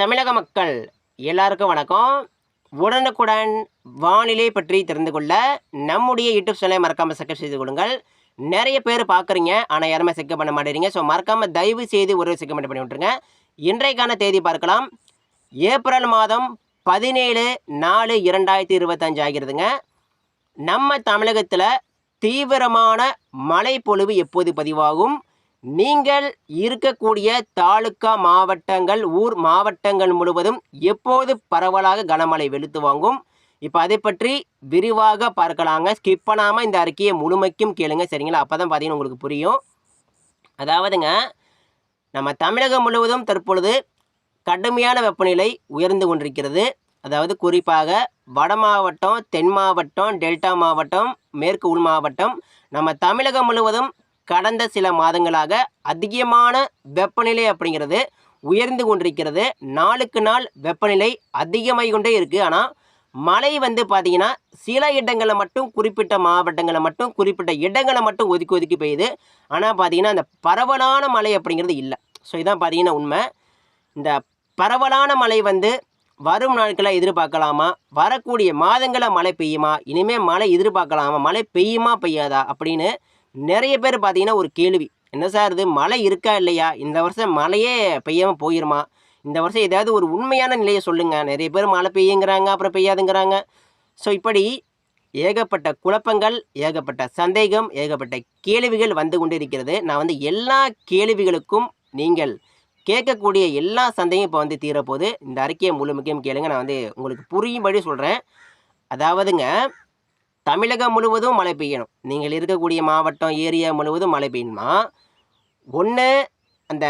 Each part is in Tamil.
தமிழக மக்கள் எல்லாருக்கும் வணக்கம். உடனுக்குடன் வானிலை பற்றி தெரிந்து கொள்ள நம்முடைய யூடியூப் சேனலை மறக்காமல் சப்ஸ்கிரைப் செய்து கொள்ளுங்கள். நிறைய பேர் பார்க்குறீங்க ஆனால் யாருமே செக்க பண்ண மாட்டேறீங்க ஸோ மறக்காமல் தயவு செய்து ஒரு செக்கமெண்ட் பண்ணி விட்டுருங்க. இன்றைக்கான தேதி பார்க்கலாம். ஏப்ரல் மாதம் பதினேழு நாலு இரண்டாயிரத்தி இருபத்தஞ்சு ஆகிருதுங்க நம்ம தமிழகத்தில் தீவிரமான மழை பொழிவு எப்போது பதிவாகும்? நீங்கள் இருக்கக்கூடிய தாலுக்கா மாவட்டங்கள் ஊர் மாவட்டங்கள் முழுவதும் எப்போது பரவலாக கனமழை வெளுத்து வாங்கும்? இப்போ அதை பற்றி விரிவாக பார்க்கலாங்க. ஸ்கிப் பண்ணாமல் இந்த அறிக்கையை முழுமைக்கும் கேளுங்க சரிங்களா? அப்போ தான் பார்த்தீங்கன்னா உங்களுக்கு புரியும். அதாவதுங்க நம்ம தமிழகம் முழுவதும் தற்பொழுது கடுமையான வெப்பநிலை உயர்ந்து கொண்டிருக்கிறது. அதாவது குறிப்பாக வட மாவட்டம் தென் மாவட்டம் டெல்டா மாவட்டம் மேற்கு உள் மாவட்டம் நம்ம தமிழகம் முழுவதும் கடந்த சில மாதங்களாக அதிகமான வெப்பநிலை அப்படிங்கிறது உயர்ந்து கொண்டிருக்கிறது. நாளுக்கு நாள் வெப்பநிலை அதிகமாகி கொண்டே இருக்குது ஆனால் மழை வந்து பார்த்திங்கன்னா சில இடங்களில் மட்டும் குறிப்பிட்ட மாவட்டங்களை மட்டும் குறிப்பிட்ட இடங்களை மட்டும் ஒதுக்கி ஒதுக்கி பெய்யுது. ஆனால் பார்த்திங்கன்னா அந்த பரவலான மழை அப்படிங்கிறது இல்லை. ஸோ இதான் பார்த்திங்கன்னா உண்மை. இந்த பரவலான மழை வந்து வரும் நாட்களை எதிர்பார்க்கலாமா? வரக்கூடிய மாதங்களில் மழை பெய்யுமா? இனிமேல் மழை எதிர்பார்க்கலாமா? மழை பெய்யுமா? பெய்யாதா? அப்படின்னு நிறைய பேர் பார்த்தீங்கன்னா ஒரு கேள்வி. என்ன சார் இது மழை இருக்கா இல்லையா? இந்த வருஷம் மழையே பெய்யாமல் போயிருமா? இந்த வருஷம் ஏதாவது ஒரு உண்மையான நிலையை சொல்லுங்கள் நிறைய பேர் மழை பெய்யுங்கிறாங்க அப்புறம் பெய்யாதுங்கிறாங்க. ஸோ இப்படி ஏகப்பட்ட குழப்பங்கள் ஏகப்பட்ட சந்தேகம் ஏகப்பட்ட கேள்விகள் வந்து கொண்டு இருக்கிறது. நான் வந்து எல்லா கேள்விகளுக்கும் நீங்கள் கேட்கக்கூடிய எல்லா சந்தேகம் இப்போ வந்து தீரப்போகுது. இந்த அறிக்கையை முழுமைக்கும் கேளுங்க. நான் வந்து உங்களுக்கு புரியும்படி சொல்கிறேன் அதாவதுங்க தமிழகம் முழுவதும் மழை பெய்யணும். நீங்கள் இருக்கக்கூடிய மாவட்டம் ஏரியா முழுவதும் மழை பெய்யணுமா ஒன்று அந்த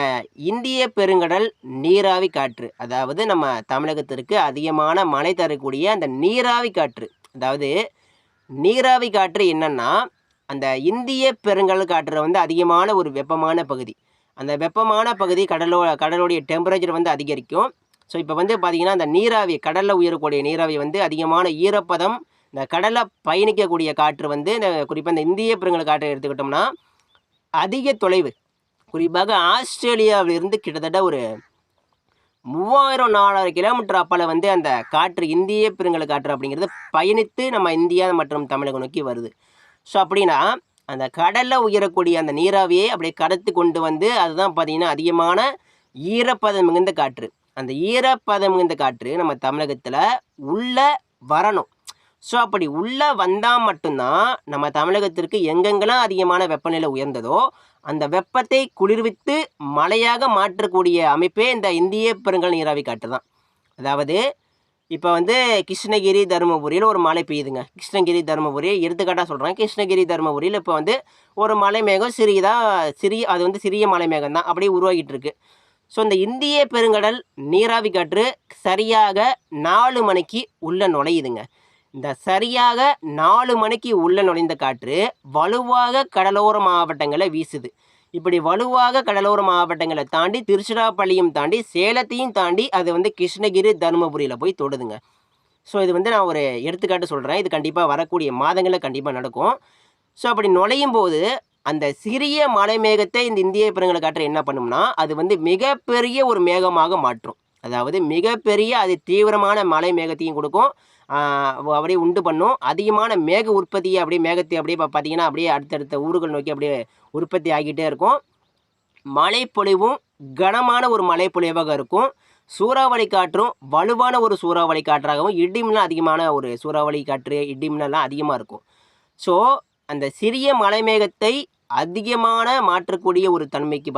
இந்திய பெருங்கடல் நீராவி காற்று. அதாவது நம்ம தமிழகத்திற்கு அதிகமான மழை தரக்கூடிய அந்த நீராவி காற்று. அதாவது நீராவி காற்று என்னென்னா அந்த இந்திய பெருங்கடல் காற்று வந்து அதிகமான ஒரு வெப்பமான பகுதி. அந்த வெப்பமான பகுதி கடலோ கடலுடைய டெம்பரேச்சர் வந்து அதிகரிக்கும். ஸோ இப்போ வந்து பார்த்திங்கன்னா அந்த நீராவி கடலில் உயரக்கூடிய நீராவி வந்து அதிகமான ஈரப்பதம் இந்த கடலில் பயணிக்கக்கூடிய காற்று வந்து இந்த குறிப்பாக இந்த இந்திய பெருங்கல் காற்றை எடுத்துக்கிட்டோம்னா அதிக தொலைவு. குறிப்பாக ஆஸ்திரேலியாவிலிருந்து கிட்டத்தட்ட ஒரு மூவாயிரம் நாலாயிரம் கிலோமீட்டர் அப்பால் வந்து அந்த காற்று இந்திய பெருங்கல் காற்று அப்படிங்கிறது பயணித்து நம்ம இந்தியா மற்றும் தமிழகம் நோக்கி வருது. ஸோ அப்படின்னா அந்த கடலில் உயரக்கூடிய அந்த நீராவியை அப்படியே கடத்து கொண்டு வந்து அதுதான் பார்த்திங்கன்னா அதிகமான ஈரப்பதம் மிகுந்த காற்று. அந்த ஈரப்பதம் மிகுந்த காற்று நம்ம தமிழகத்தில் உள்ளே வரணும். ஸோ அப்படி உள்ளே வந்தால் மட்டும்தான் நம்ம தமிழகத்திற்கு எங்கெங்கெல்லாம் அதிகமான வெப்பநிலை உயர்ந்ததோ அந்த வெப்பத்தை குளிர்வித்து மழையாக மாற்றக்கூடிய அமைப்பே இந்த இந்திய பெருங்கல் நீராவி காற்று தான் அதாவது இப்போ வந்து கிருஷ்ணகிரி தருமபுரியில் ஒரு மழை பெய்யுதுங்க. கிருஷ்ணகிரி தருமபுரி எடுத்துக்காட்டாக சொல்கிறேன் கிருஷ்ணகிரி தருமபுரியில் இப்போ வந்து ஒரு மலை மேகம் சிறியதாக சிறிய அது வந்து சிறிய மலை மேகம் தான் அப்படியே உருவாகிட்டு இருக்கு. ஸோ இந்த இந்திய பெருங்கடல் நீராவி காற்று சரியாக நாலு மணிக்கு உள்ளே நுழையுதுங்க. இந்த சரியாக நாலு மணிக்கு உள்ள நுழைந்த காற்று வலுவாக கடலோர மாவட்டங்களை வீசுது. இப்படி வலுவாக கடலோர மாவட்டங்களை தாண்டி திருச்சிராப்பள்ளியும் தாண்டி சேலத்தையும் தாண்டி அது வந்து கிருஷ்ணகிரி தருமபுரியில் போய் தொடுதுங்க. ஸோ இது வந்து நான் ஒரு எடுத்துக்காட்டு சொல்கிறேன் இது கண்டிப்பாக வரக்கூடிய மாதங்களில் கண்டிப்பாக நடக்கும். ஸோ அப்படி நுழையும் போது அந்த சிறிய மலை மேகத்தை இந்த இந்திய பெருங்கலை காற்று என்ன பண்ணும்னா அது வந்து மிகப்பெரிய ஒரு மேகமாக மாற்றும். அதாவது மிகப்பெரிய அது தீவிரமான மலை மேகத்தையும் கொடுக்கும். அப்படியே உண்டு பண்ணும். அதிகமான மேக உற்பத்தியை அப்படியே மேகத்தை அப்படியே பார்த்தீங்கன்னா அப்படியே அடுத்தடுத்த ஊர்கள் நோக்கி அப்படியே உற்பத்தி ஆகிட்டே இருக்கும். மழைப்பொழிவும் கனமான ஒரு மழைப்பொழிவாக இருக்கும். சூறாவளி காற்றும் வலுவான ஒரு சூறாவளி காற்றாகவும் இடிமிலாம் அதிகமான ஒரு சூறாவளி காற்று இடிமினெல்லாம் அதிகமாக இருக்கும். ஸோ அந்த சிறிய மலை மேகத்தை அதிகமான மாற்றக்கூடிய ஒரு தன்மைக்கு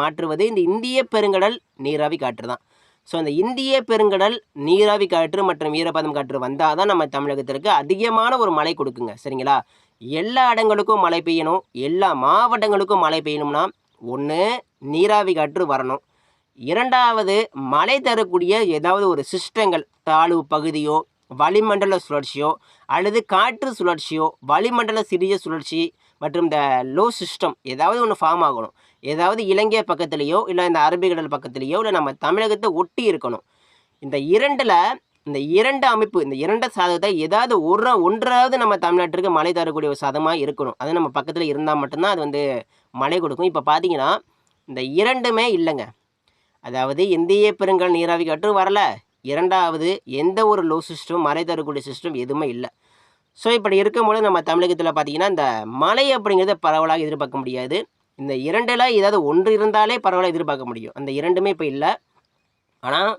மாற்றுவது இந்த இந்திய பெருங்கடல் நீராவி காற்று தான். ஸோ அந்த இந்திய பெருங்கடல் நீராவி காற்று மற்றும் ஈரப்பதம் காற்று வந்தால் தான் நம்ம தமிழகத்திற்கு அதிகமான ஒரு மழை கொடுக்குங்க. சரிங்களா? எல்லா இடங்களுக்கும் மழை பெய்யணும். எல்லா மாவட்டங்களுக்கும் மழை பெய்யணும்னா ஒன்று நீராவி காற்று வரணும். இரண்டாவது மழை தரக்கூடிய ஏதாவது ஒரு சிஸ்டங்கள் தாழ்வு பகுதியோ வளிமண்டல சுழற்சியோ அல்லது காற்று சுழற்சியோ வளிமண்டல சிறிய சுழற்சி மற்றும் இந்த லோ சிஸ்டம் ஏதாவது ஒன்று ஃபார்ம் ஆகணும். ஏதாவது இலங்கை பக்கத்துலேயோ இல்லை இந்த அரபிக்கடல் பக்கத்துலேயோ இல்லை நம்ம தமிழகத்தை ஒட்டி இருக்கணும். இந்த இரண்டில் இந்த இரண்டு அமைப்பு இந்த இரண்டு சாதகத்தை ஏதாவது ஒரு ஒன்றாவது நம்ம தமிழ்நாட்டிற்கு மழை தரக்கூடிய ஒரு சாதமாக இருக்கணும். அது நம்ம பக்கத்தில் இருந்தால் மட்டும்தான் அது வந்து மழை கொடுக்கும். இப்போ பார்த்தீங்கன்னா இந்த இரண்டுமே இல்லைங்க. அதாவது இந்திய பெருங்கல் நீராவி காற்றும் வரல. இரண்டாவது எந்த ஒரு லோ சிஸ்டம் மழை தரக்கூடிய சிஸ்டம் எதுவுமே இல்லை. ஸோ இப்படி இருக்கும்போது நம்ம தமிழகத்தில் பார்த்தீங்கன்னா இந்த மழை அப்படிங்கிறத பரவலாக எதிர்பார்க்க முடியாது. இந்த இரண்டில் ஏதாவது ஒன்று இருந்தாலே பரவலாக எதிர்பார்க்க முடியும். அந்த இரண்டுமே இப்போ இல்லை. ஆனால்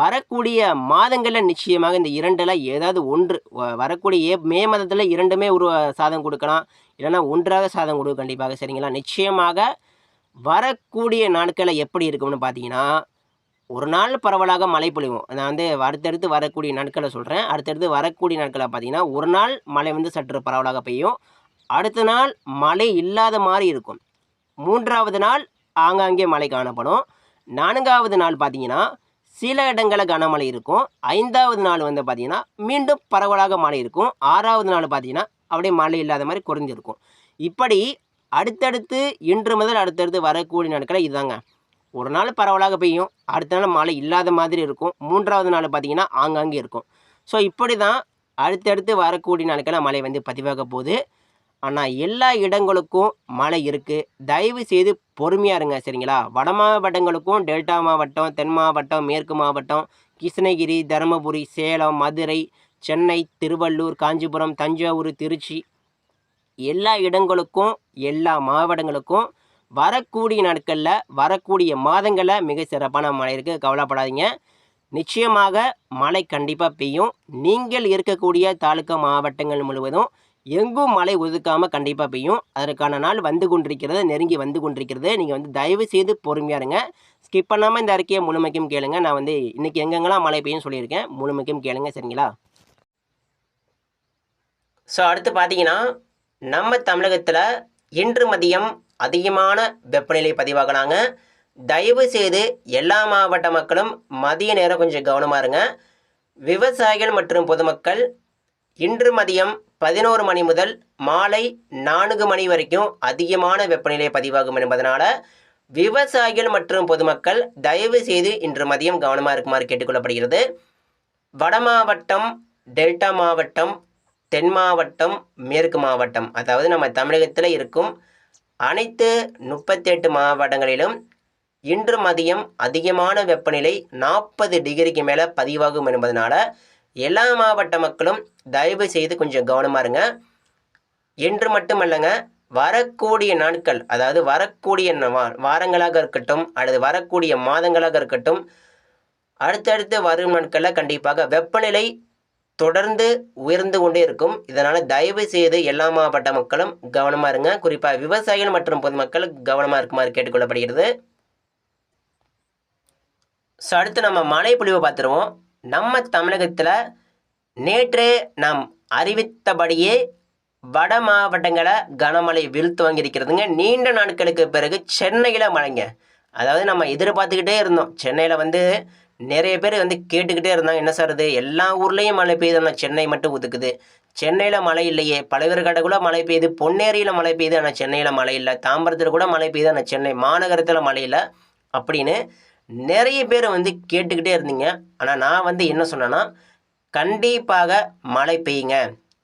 வரக்கூடிய மாதங்களில் நிச்சயமாக இந்த இரண்டில் ஏதாவது ஒன்று வரக்கூடிய மே மாதத்தில் இரண்டுமே ஒரு சாதம் கொடுக்கலாம். இல்லைன்னா ஒன்றாக சாதம் கொடுக்கும் கண்டிப்பாக சரிங்களா? நிச்சயமாக வரக்கூடிய நாட்களில் எப்படி இருக்கும்னு பார்த்தீங்கன்னா ஒரு நாள் பரவலாக மழை பொழிவும் நான் வந்து அடுத்தடுத்து வரக்கூடிய நாட்களை சொல்கிறேன் அடுத்தடுத்து வரக்கூடிய நாட்களை பார்த்தீங்கன்னா ஒரு நாள் மழை வந்து சற்று பரவலாக பெய்யும். அடுத்த நாள் மழை இல்லாத மாதிரி இருக்கும். மூன்றாவது நாள் ஆங்காங்கே மழை காணப்படும். நான்காவது நாள் பார்த்தீங்கன்னா சில இடங்களில் கனமழை இருக்கும். ஐந்தாவது நாள் வந்து பார்த்தீங்கன்னா மீண்டும் பரவலாக மழை இருக்கும். ஆறாவது நாள் பார்த்தீங்கன்னா அப்படியே மழை இல்லாத மாதிரி குறைஞ்சிருக்கும். இப்படி அடுத்தடுத்து இன்று முதல் அடுத்தடுத்து வரக்கூடிய நாட்களில் இதுதாங்க. ஒரு நாள் பரவலாக பெய்யும் அடுத்த நாள் மழை இல்லாத மாதிரி இருக்கும். மூன்றாவது நாள் பார்த்தீங்கன்னா ஆங்காங்கே இருக்கும். ஸோ இப்படி தான் அடுத்தடுத்து வரக்கூடிய நாட்களில் மழை வந்து பதிவாக போகுது. ஆனால் எல்லா இடங்களுக்கும் மழை இருக்குது தயவு செய்து பொறுமையாக இருங்க சரிங்களா? வட மாவட்டங்களுக்கும் டெல்டா மாவட்டம் தென் மாவட்டம் மேற்கு மாவட்டம் கிருஷ்ணகிரி தருமபுரி சேலம் மதுரை சென்னை திருவள்ளூர் காஞ்சிபுரம் தஞ்சாவூர் திருச்சி எல்லா இடங்களுக்கும் எல்லா மாவட்டங்களுக்கும் வரக்கூடிய நாட்களில் வரக்கூடிய மாதங்களில் மிக சிறப்பான மழை இருக்குது கவலைப்படாதீங்க. நிச்சயமாக மழை கண்டிப்பாக பெய்யும். நீங்கள் இருக்கக்கூடிய தாலுக்கா மாவட்டங்கள் முழுவதும் எங்கும் மழை ஒதுக்காமல் கண்டிப்பாக பெய்யும். அதற்கான நாள் வந்து கொண்டிருக்கிறது நெருங்கி வந்து கொண்டிருக்கிறது. நீங்கள் வந்து தயவு செய்து பொறுமையாக இருங்க. ஸ்கிப் பண்ணாமல் இந்த அறிக்கையை முழுமைக்கும் கேளுங்க. நான் வந்து இன்றைக்கி எங்கெங்கெல்லாம் மழை பெய்யும் சொல்லியிருக்கேன். முழுமைக்கும் கேளுங்க சரிங்களா? ஸோ அடுத்து பார்த்தீங்கன்னா நம்ம தமிழகத்தில் இன்று மதியம் அதிகமான வெப்பநிலை பதிவாகலாங்க தயவு செய்து எல்லா மாவட்ட மக்களும் மதிய நேரம் கொஞ்சம் கவனமாக இருங்க. விவசாயிகள் மற்றும் பொதுமக்கள் இன்று மதியம் பதினோரு மணி முதல் மாலை நான்கு மணி வரைக்கும் அதிகமான வெப்பநிலை பதிவாகும் என்பதனால் விவசாயிகள் மற்றும் பொதுமக்கள் தயவு செய்து இன்று மதியம் கவனமாக இருக்குமாறு கேட்டுக்கொள்ளப்படுகிறது. வட மாவட்டம் டெல்டா மாவட்டம் தென் மாவட்டம் மேற்கு மாவட்டம் அதாவது நம்ம தமிழகத்தில் இருக்கும் அனைத்து முப்பத்தெட்டு மாவட்டங்களிலும் இன்று மதியம் அதிகமான வெப்பநிலை நாற்பது டிகிரிக்கு மேலே பதிவாகும் என்பதனால எல்லா மாவட்ட மக்களும் தயவு செய்து கொஞ்சம் கவனமாக இருங்க. என்று மட்டுமல்லங்க வரக்கூடிய நாட்கள் அதாவது வரக்கூடிய வாரங்களாக இருக்கட்டும் அல்லது வரக்கூடிய மாதங்களாக இருக்கட்டும் அடுத்தடுத்து வரும் நாட்களில் கண்டிப்பாக வெப்பநிலை தொடர்ந்து உயர்ந்து கொண்டே இருக்கும். இதனால் தயவு செய்து எல்லா மாவட்ட மக்களும் கவனமாக இருங்க. குறிப்பாக விவசாயிகள் மற்றும் பொதுமக்கள் கவனமாக இருக்குமாறு கேட்டுக்கொள்ளப்படுகிறது. ஸோ அடுத்து நம்ம மழை பொழிவை பார்த்துருவோம். நம்ம தமிழகத்தில் நேற்று நாம் அறிவித்தபடியே வட மாவட்டங்களை கனமழை வீழ்த்து வாங்கியிருக்கிறதுங்க நீண்ட நாட்களுக்கு பிறகு சென்னையில் மழைங்க. அதாவது நம்ம எதிர்பார்த்துக்கிட்டே இருந்தோம். சென்னையில் வந்து நிறைய பேர் வந்து கேட்டுக்கிட்டே இருந்தாங்க. என்ன சார் இது? எல்லா ஊர்லேயும் மழை பெய்யுது. ஆனால் சென்னை மட்டும் ஒதுக்குது. சென்னையில் மழை இல்லையே. பழவேற்காடு கூட மழை பெய்யுது. பொன்னேரியில் மழை பெய்யுது. ஆனால் சென்னையில் மழை இல்லை. தாம்பரத்தில் கூட மழை பெய்யுது. ஆனால் சென்னை மாநகரத்தில் மழை இல்லை. அப்படின்னு நிறைய பேர் வந்து கேட்டுக்கிட்டே இருந்தீங்க. ஆனால் நான் வந்து என்ன சொன்னேன்னா கண்டிப்பாக மழை பெய்யுங்க.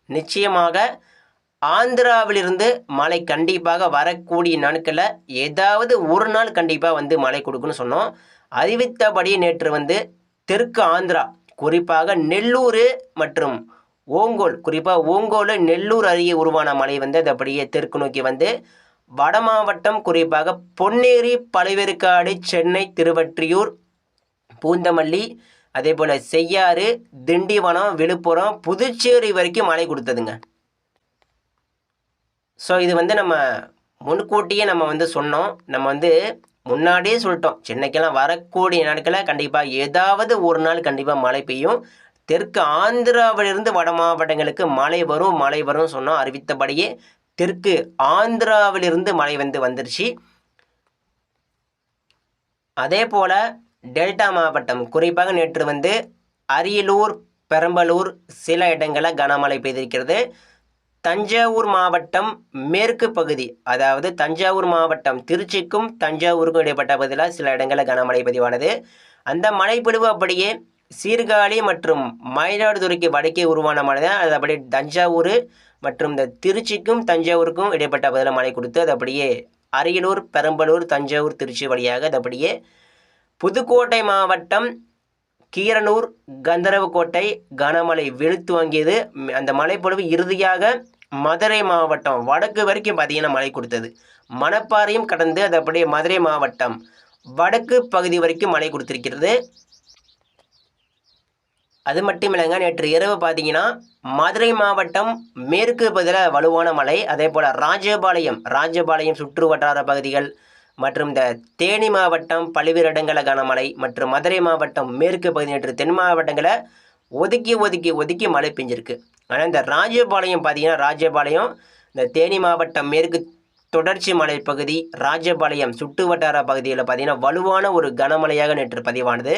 நிச்சயமாக ஆந்திராவிலிருந்து மழை கண்டிப்பாக வரக்கூடிய நாட்களில் ஏதாவது ஒரு நாள் கண்டிப்பாக வந்து மழை கொடுக்குன்னு சொன்னோம். அறிவித்தபடி நேற்று வந்து தெற்கு ஆந்திரா குறிப்பாக நெல்லூர் மற்றும் ஓங்கோல் குறிப்பாக ஓங்கோல் நெல்லூர் அருகே உருவான மழை வந்து அது அப்படியே தெற்கு நோக்கி வந்து வட மாவட்டம் குறிப்பாக பொன்னேரி பழுவேற்காடு சென்னை திருவற்றியூர் பூந்தமல்லி அதே போல் செய்யாறு திண்டிவனம் விழுப்புரம் புதுச்சேரி வரைக்கும் மழை கொடுத்ததுங்க. ஸோ இது வந்து நம்ம முன்கூட்டியே நம்ம வந்து சொன்னோம். நம்ம வந்து முன்னாடியே சொல்லிட்டோம். சென்னைக்கெல்லாம் வரக்கூடிய நாட்களில் கண்டிப்பாக ஏதாவது ஒரு நாள் கண்டிப்பாக மழை பெய்யும். தெற்கு ஆந்திராவிலிருந்து வட மாவட்டங்களுக்கு மழை வரும் மழை வரும்னு சொன்னோம். அறிவித்தபடியே தெற்கு ஆந்திராவிலிருந்து மழை வந்து வந்துருச்சு. அதே போல் டெல்டா மாவட்டம் குறிப்பாக நேற்று வந்து அரியலூர் பெரம்பலூர் சில இடங்களில் கனமழை பெய்திருக்கிறது. தஞ்சாவூர் மாவட்டம் மேற்கு பகுதி அதாவது தஞ்சாவூர் மாவட்டம் திருச்சிக்கும் தஞ்சாவூருக்கும் இடைப்பட்ட பகுதியில் சில இடங்களில் கனமழை பதிவானது. அந்த மழைப்பொழிவு அப்படியே சீர்காழி மற்றும் மயிலாடுதுறைக்கு வடக்கே உருவான மழை தான் அது அப்படியே தஞ்சாவூர் மற்றும் இந்த திருச்சிக்கும் தஞ்சாவூருக்கும் இடைப்பட்ட பகுதியில் மழை கொடுத்து அது அப்படியே அரியலூர் பெரம்பலூர் தஞ்சாவூர் திருச்சி வழியாக அது அப்படியே புதுக்கோட்டை மாவட்டம் கீரனூர் கந்தரவக்கோட்டை கனமழை வெளுத்து வாங்கியது. அந்த மழைப்பொழிவு இறுதியாக மதுரை மாவட்டம் வடக்கு வரைக்கும் பார்த்தீங்கன்னா மழை கொடுத்தது. மணப்பாறையும் கடந்து அது அப்படியே மதுரை மாவட்டம் வடக்கு பகுதி வரைக்கும் மழை கொடுத்திருக்கிறது. அது மட்டும் இல்லைங்க நேற்று இரவு பார்த்தீங்கன்னா மதுரை மாவட்டம் மேற்கு பகுதியில் வலுவான மழை அதே போல் ராஜபாளையம் ராஜபாளையம் சுற்று வட்டார பகுதிகள் மற்றும் இந்த தேனி மாவட்டம் பல்வேறு இடங்களில் கனமழை மற்றும் மதுரை மாவட்டம் மேற்கு பகுதி நேற்று தென் மாவட்டங்களை ஒதுக்கி ஒதுக்கி ஒதுக்கி மழை பெஞ்சிருக்கு. ஆனால் இந்த ராஜபாளையம் பார்த்தீங்கன்னா ராஜபாளையம் இந்த தேனி மாவட்டம் மேற்கு தொடர்ச்சி மலை பகுதி ராஜபாளையம் சுற்று வட்டார பகுதியில் பார்த்தீங்கன்னா வலுவான ஒரு கனமழையாக நேற்று பதிவானது.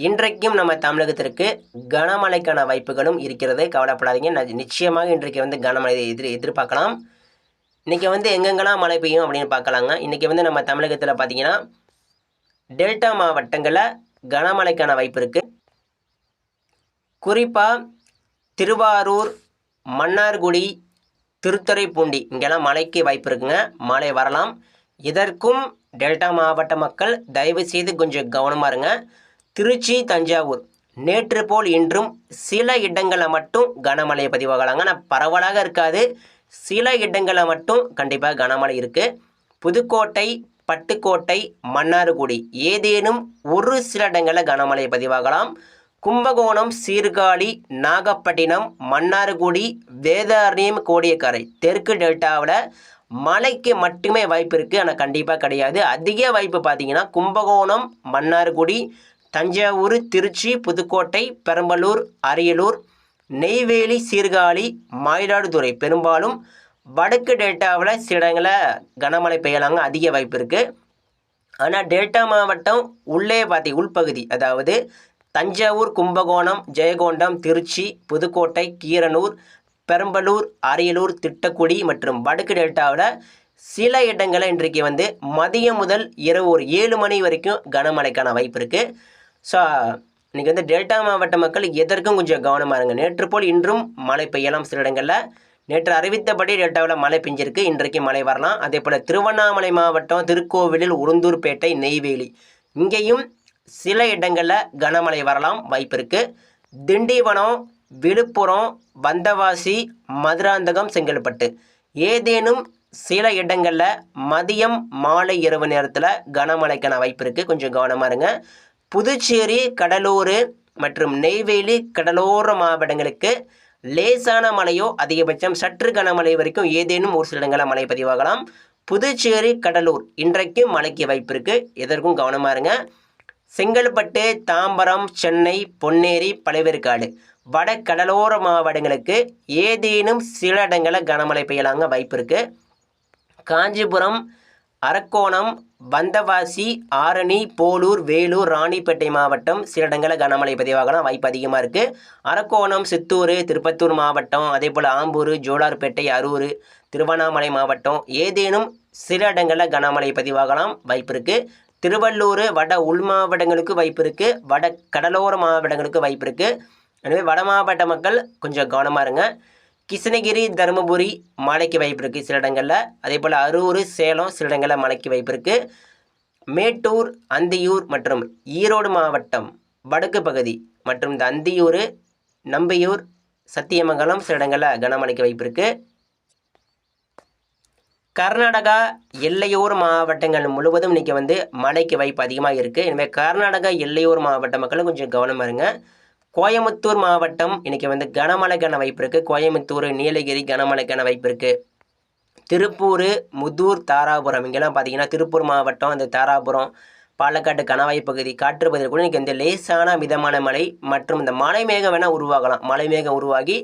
இன்றைக்கும் நம்ம தமிழகத்திற்கு கனமழைக்கான வாய்ப்புகளும் இருக்கிறது கவலைப்படாதீங்க. ந- நிச்சயமாக இன்றைக்கு வந்து கனமழை எதிர் எதிர்பார்க்கலாம். இன்றைக்கி வந்து எங்கெங்கெல்லாம் மழை பெய்யும் அப்படின்னு பார்க்கலாங்க. இன்றைக்கி வந்து நம்ம தமிழகத்தில் பார்த்தீங்கன்னா டெல்டா மாவட்டங்களில் கனமழைக்கான வாய்ப்பு இருக்குது குறிப்பாக திருவாரூர் மன்னார்குடி திருத்துறைப்பூண்டி இங்கெல்லாம் மழைக்கு வாய்ப்பு இருக்குங்க. மழை வரலாம். இதற்கும் டெல்டா மாவட்ட மக்கள் தயவு செய்து கொஞ்சம் கவனமாக இருங்க. திருச்சி தஞ்சாவூர். நேற்று போல் இன்றும் சில இடங்களில் மட்டும் கனமழையை பதிவாகலாங்க ஆனால் பரவலாக இருக்காது. சில இடங்களில் மட்டும் கண்டிப்பாக கனமழை இருக்குது புதுக்கோட்டை பட்டுக்கோட்டை மன்னார்குடி ஏதேனும் ஒரு சில இடங்களில் கனமழை பதிவாகலாம். கும்பகோணம் சீர்காழி நாகப்பட்டினம் மன்னார்குடி வேதாரண்யம் கோடியக்கரை தெற்கு டெல்டாவில் மழைக்கு மட்டுமே வாய்ப்பு இருக்குது ஆனால் கண்டிப்பாக கிடையாது. அதிக வாய்ப்பு பார்த்தீங்கன்னா கும்பகோணம் மன்னார்குடி தஞ்சாவூர் திருச்சி புதுக்கோட்டை பெரம்பலூர் அரியலூர் நெய்வேலி சீர்காழி மயிலாடுதுறை. பெரும்பாலும் வடக்கு டேட்டாவில் சில இடங்களில் கனமழை பெய்யலாங்க அதிக வாய்ப்பு இருக்குது ஆனால் டேட்டா மாவட்டம் உள்ளே பார்த்தி உள்பகுதி அதாவது தஞ்சாவூர் கும்பகோணம் ஜெயகொண்டம் திருச்சி புதுக்கோட்டை கீரனூர் பெரம்பலூர் அரியலூர் திட்டக்குடி மற்றும் வடக்கு டெல்டாவில் சில இடங்களில் இன்றைக்கு வந்து மதியம் முதல் இரவு ஒரு ஏழு மணி வரைக்கும் கனமழைக்கான வாய்ப்பு இருக்குது ஸோ இன்றைக்கி வந்து டெல்டா மாவட்ட மக்கள் எதற்கும் கொஞ்சம் கவனமாக இருங்க. நேற்று போல் இன்றும் மழை பெய்யலாம் சில இடங்களில். நேற்று அறிவித்தபடி டெல்டாவில் மழை பெஞ்சிருக்கு. இன்றைக்கு மழை வரலாம். அதே போல் திருவண்ணாமலை மாவட்டம் திருக்கோவிலில் உளுந்தூர்பேட்டை நெய்வேலி. இங்கேயும் சில இடங்களில் கனமழை வரலாம் வாய்ப்பு இருக்குது திண்டிவனம் விழுப்புரம் வந்தவாசி மதுராந்தகம் செங்கல்பட்டு. ஏதேனும் சில இடங்களில் மதியம் மாலை இரவு நேரத்தில் கனமழைக்கான வாய்ப்பு இருக்குது கொஞ்சம் கவனமாக இருங்க. புதுச்சேரி கடலூர் மற்றும் நெய்வேலி கடலோர மாவட்டங்களுக்கு லேசான மழையோ அதிகபட்சம் சற்று கனமழை வரைக்கும் ஏதேனும் ஒரு சில இடங்களில் மழை பதிவாகலாம். புதுச்சேரி கடலூர் இன்றைக்கும் மழைக்கு வாய்ப்பு இருக்குது எதற்கும் கவனமாக இருங்க. செங்கல்பட்டு தாம்பரம் சென்னை பொன்னேரி பழவேற்காடு வட கடலோர மாவட்டங்களுக்கு ஏதேனும் சில இடங்களில் கனமழை பெய்யலாங்க வாய்ப்பு இருக்குது காஞ்சிபுரம் அரக்கோணம் வந்தவாசி ஆரணி போலூர் வேலூர் ராணிப்பேட்டை மாவட்டம். சில இடங்களில் கனமழை பதிவாகலாம் வாய்ப்பு அதிகமாக இருக்குது அரக்கோணம் சித்தூர் திருப்பத்தூர் மாவட்டம் அதே போல் ஆம்பூர் ஜோலார்பேட்டை அரூர் திருவண்ணாமலை மாவட்டம். ஏதேனும் சில இடங்களில் கனமழை பதிவாகலாம் வாய்ப்பு இருக்குது திருவள்ளூர் வட உள் மாவட்டங்களுக்கு வாய்ப்பு இருக்குது வட கடலோர மாவட்டங்களுக்கு வாய்ப்பு இருக்குது எனவே வட மாவட்ட மக்கள் கொஞ்சம் கவனமாக இருங்க. கிருஷ்ணகிரி தருமபுரி மழைக்கு வாய்ப்பு இருக்குது சில இடங்களில். அதே போல் அரூர் சேலம் சில இடங்களில் மழைக்கு வாய்ப்பு இருக்குது மேட்டூர் அந்தியூர் மற்றும் ஈரோடு மாவட்டம் வடக்கு பகுதி மற்றும் இந்த அந்தியூர் நம்பியூர் சத்தியமங்கலம் சில இடங்களில் கனமழைக்கு வாய்ப்பு இருக்குது கர்நாடகா எல்லையோர் மாவட்டங்கள் முழுவதும் இன்றைக்கி வந்து மழைக்கு வாய்ப்பு அதிகமாக இருக்குது எனவே கர்நாடகா எல்லையோர் மாவட்ட மக்களும் கொஞ்சம் கவனமாக இருங்க. கோயமுத்தூர் மாவட்டம் இன்றைக்கி வந்து கனமழைக்கான வாய்ப்பு இருக்குது கோயமுத்தூர் நீலகிரி கனமழைக்கான வாய்ப்பு இருக்குது திருப்பூர் முதூர் தாராபுரம் இங்கெல்லாம் பார்த்தீங்கன்னா திருப்பூர் மாவட்டம் அந்த தாராபுரம் பாலக்காட்டு கணவாய் பகுதி காற்று பகுதியில் கூட இன்றைக்கி இந்த லேசான மிதமான மழை மற்றும் இந்த மலை மேகம் வேணால் உருவாகலாம். மலை மேகம் உருவாகி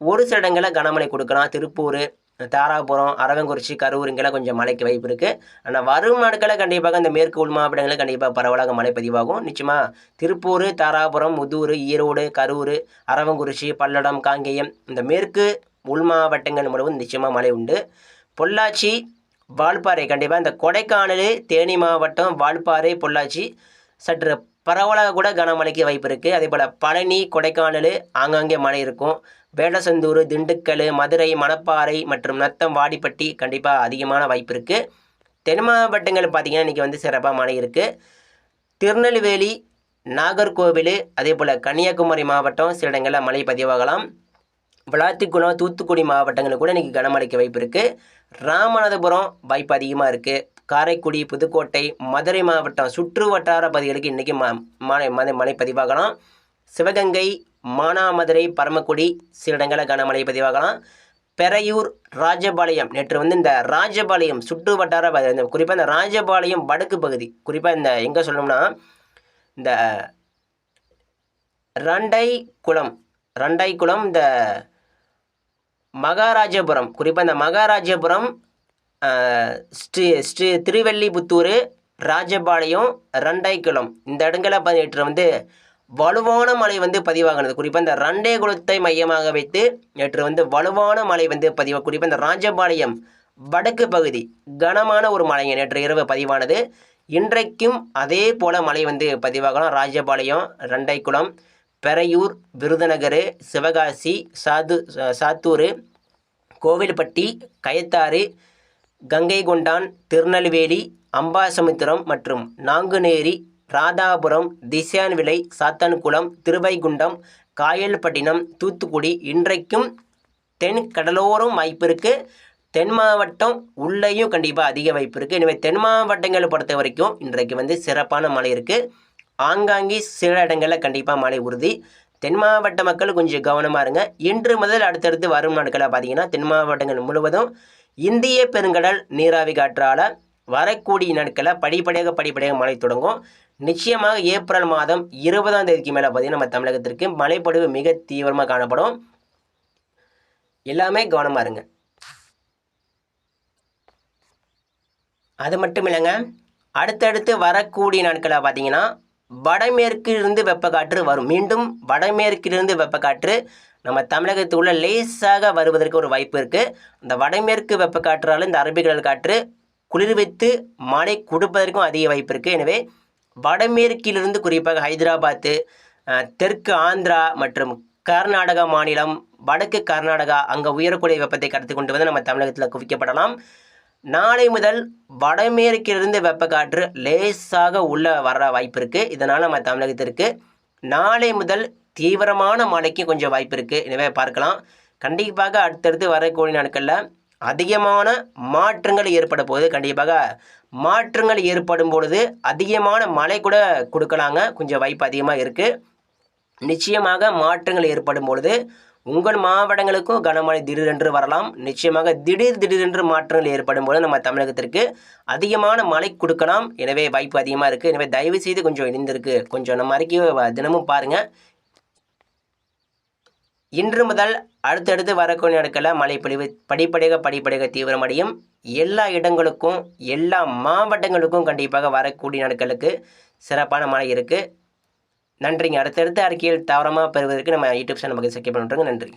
ஒரு சில இடங்களில் கனமழை கொடுக்கலாம். திருப்பூர் தாராபுரம் அரவங்குறிச்சி கரூர் இங்கெல்லாம் கொஞ்சம் மழைக்கு வாய்ப்பு இருக்குது ஆனால் வரும் நாட்களில் கண்டிப்பாக இந்த மேற்கு உள் மாவட்டங்களில் கண்டிப்பாக பரவலாக மழை பதிவாகும். நிச்சயமாக திருப்பூர் தாராபுரம் முதூர் ஈரோடு கரூர் அரவங்குறிச்சி பல்லடம் காங்கேயம் இந்த மேற்கு உள் மாவட்டங்கள் முழுவதும் நிச்சயமாக மழை உண்டு. பொள்ளாச்சி வால்பாறை கண்டிப்பாக இந்த கொடைக்கானல் தேனி மாவட்டம் வால்பாறை பொள்ளாச்சி சற்று பரவலாக கூட கனமழைக்கு வாய்ப்பு இருக்குது அதே போல் பழனி கொடைக்கானல் ஆங்காங்கே மழை இருக்கும். வேடசந்தூர் திண்டுக்கல் மதுரை மணப்பாறை மற்றும் நத்தம் வாடிப்பட்டி கண்டிப்பாக அதிகமான வாய்ப்பு இருக்குது தென் மாவட்டங்கள் பார்த்திங்கன்னா இன்றைக்கி வந்து சிறப்பாக மழை இருக்குது திருநெல்வேலி நாகர்கோவில் அதே போல் கன்னியாகுமரி மாவட்டம் சில இடங்களில் மழை பதிவாகலாம். விளாத்திக்குளம் தூத்துக்குடி மாவட்டங்களில் கூட இன்றைக்கி கனமழைக்கு வாய்ப்பு இருக்குது ராமநாதபுரம் வாய்ப்பு அதிகமாக இருக்குது காரைக்குடி புதுக்கோட்டை மதுரை மாவட்டம் சுற்று வட்டார பகுதிகளுக்கு இன்றைக்கி ம மழை மழை மழை பதிவாகலாம். சிவகங்கை மானாமதுரை பரமக்குடி சில இடங்களில் கனமழை பதிவாகலாம். பெரையூர் ராஜபாளையம் நேற்று வந்து இந்த ராஜபாளையம் சுற்று வட்டார பகுதி இந்த குறிப்பாக இந்த ராஜபாளையம் வடக்கு பகுதி குறிப்பாக இந்த எங்கே சொல்லணும்னா இந்த ரண்டை குளம் ரண்டை குளம் இந்த மகாராஜபுரம் குறிப்பாக இந்த மகாராஜபுரம் ஸ்ரீ ஸ்ரீ திருவெல்லிபுத்தூர் ராஜபாளையம் ரண்டை குளம் இந்த இடங்களை நேற்று வந்து வலுவான மழை வந்து பதிவாகினது. குறிப்பாக இந்த ரண்டே குளத்தை மையமாக வைத்து நேற்று வந்து வலுவான மழை வந்து பதிவாக குறிப்பாக இந்த ராஜபாளையம் வடக்கு பகுதி கனமான ஒரு மழை நேற்று இரவு பதிவானது. இன்றைக்கும் அதே போல மழை வந்து பதிவாகலாம். ராஜபாளையம் ரண்டைக்குளம் பெரையூர் விருதுநகர் சிவகாசி சாது சாத்தூர் கோவில்பட்டி கயத்தாறு கங்கை கொண்டான் திருநெல்வேலி அம்பாசமுத்திரம் மற்றும் நாங்குநேரி ராதாபுரம் திசான்விளை சாத்தான்குளம் திருவைகுண்டம் காயல்பட்டினம் தூத்துக்குடி இன்றைக்கும் தென் கடலோரம் வாய்ப்பு இருக்குது தென் மாவட்டம் உள்ளேயும் கண்டிப்பாக அதிக வாய்ப்பு இருக்குது எனவே தென் மாவட்டங்களை பொறுத்த வரைக்கும் இன்றைக்கு வந்து சிறப்பான மழை இருக்குது ஆங்காங்கே சில இடங்களில் கண்டிப்பாக மழை உறுதி. தென் மாவட்ட மக்கள் கொஞ்சம் கவனமாக இருங்க. இன்று முதல் அடுத்தடுத்து வரும் நாட்களில் பார்த்தீங்கன்னா தென் மாவட்டங்கள் முழுவதும் இந்திய பெருங்கடல் நீராவி காற்றால் வரக்கூடிய நாட்களில் படிப்படியாக படிப்படியாக மழை தொடங்கும். நிச்சயமாக ஏப்ரல் மாதம் இருபதாம் தேதிக்கு மேலே பார்த்தீங்கன்னா நம்ம தமிழகத்திற்கு மழைப்பொழிவு மிக தீவிரமாக காணப்படும். எல்லாமே கவனமாக இருங்க. அது மட்டும் இல்லைங்க அடுத்தடுத்து வரக்கூடிய நாட்களில் பார்த்தீங்கன்னா வடமேற்கிலிருந்து வெப்பக்காற்று வரும். மீண்டும் வடமேற்கிலிருந்து வெப்பக்காற்று நம்ம தமிழகத்துக்குள்ள லேசாக வருவதற்கு ஒரு வாய்ப்பு இருக்குது அந்த வடமேற்கு வெப்பக்காற்றால் இந்த அரபிக்கடல் காற்று குளிர்வித்து மழை கொடுப்பதற்கும் அதிக வாய்ப்பு இருக்குது எனவே வடமேற்கிலிருந்து குறிப்பாக ஹைதராபாத்து தெற்கு ஆந்திரா மற்றும் கர்நாடகா மாநிலம் வடக்கு கர்நாடகா அங்கே உயரக்கூடிய வெப்பத்தை கடத்தி கொண்டு வந்து நம்ம தமிழகத்தில் குவிக்கப்படலாம். நாளை முதல் வடமேற்கிலிருந்து வெப்பக்காற்று லேசாக உள்ளே வர வாய்ப்பு இருக்குது இதனால் நம்ம தமிழகத்திற்கு நாளை முதல் தீவிரமான மழைக்கு கொஞ்சம் வாய்ப்பு இருக்குது எனவே பார்க்கலாம். கண்டிப்பாக அடுத்தடுத்து வரக்கூடிய நாட்களில் அதிகமான மாற்றங்கள் ஏற்பட போகுது. கண்டிப்பாக மாற்றங்கள் ஏற்படும் பொழுது அதிகமான மழை கூட கொடுக்கலாங்க. கொஞ்சம் வாய்ப்பு அதிகமாக இருக்குது நிச்சயமாக மாற்றங்கள் ஏற்படும் பொழுது உங்கள் மாவட்டங்களுக்கும் கனமழை திடீரென்று வரலாம். நிச்சயமாக திடீர் திடீரென்று மாற்றங்கள் ஏற்படும் பொழுது நம்ம தமிழகத்திற்கு அதிகமான மழை கொடுக்கலாம். எனவே வாய்ப்பு அதிகமாக இருக்குது எனவே தயவு செய்து கொஞ்சம் இணைந்திருக்கு. கொஞ்சம் நம்ம அறிக்கையை தினமும் பாருங்கள் இன்று முதல் அடுத்தடுத்து வரக்கூடிய நாட்களில் மழை பொழிவு படிப்படியாக படிப்படியாக தீவிரமடையும். எல்லா இடங்களுக்கும் எல்லா மாவட்டங்களுக்கும் கண்டிப்பாக வரக்கூடிய நாட்களுக்கு சிறப்பான மழை இருக்குது நன்றிங்க. அடுத்தடுத்த அறிக்கையில் தவறமாக பெறுவதற்கு நம்ம யூடியூப் சேனல் பக்கம் சப்ஸ்கிரைப் பண்ணுறோங்க நன்றி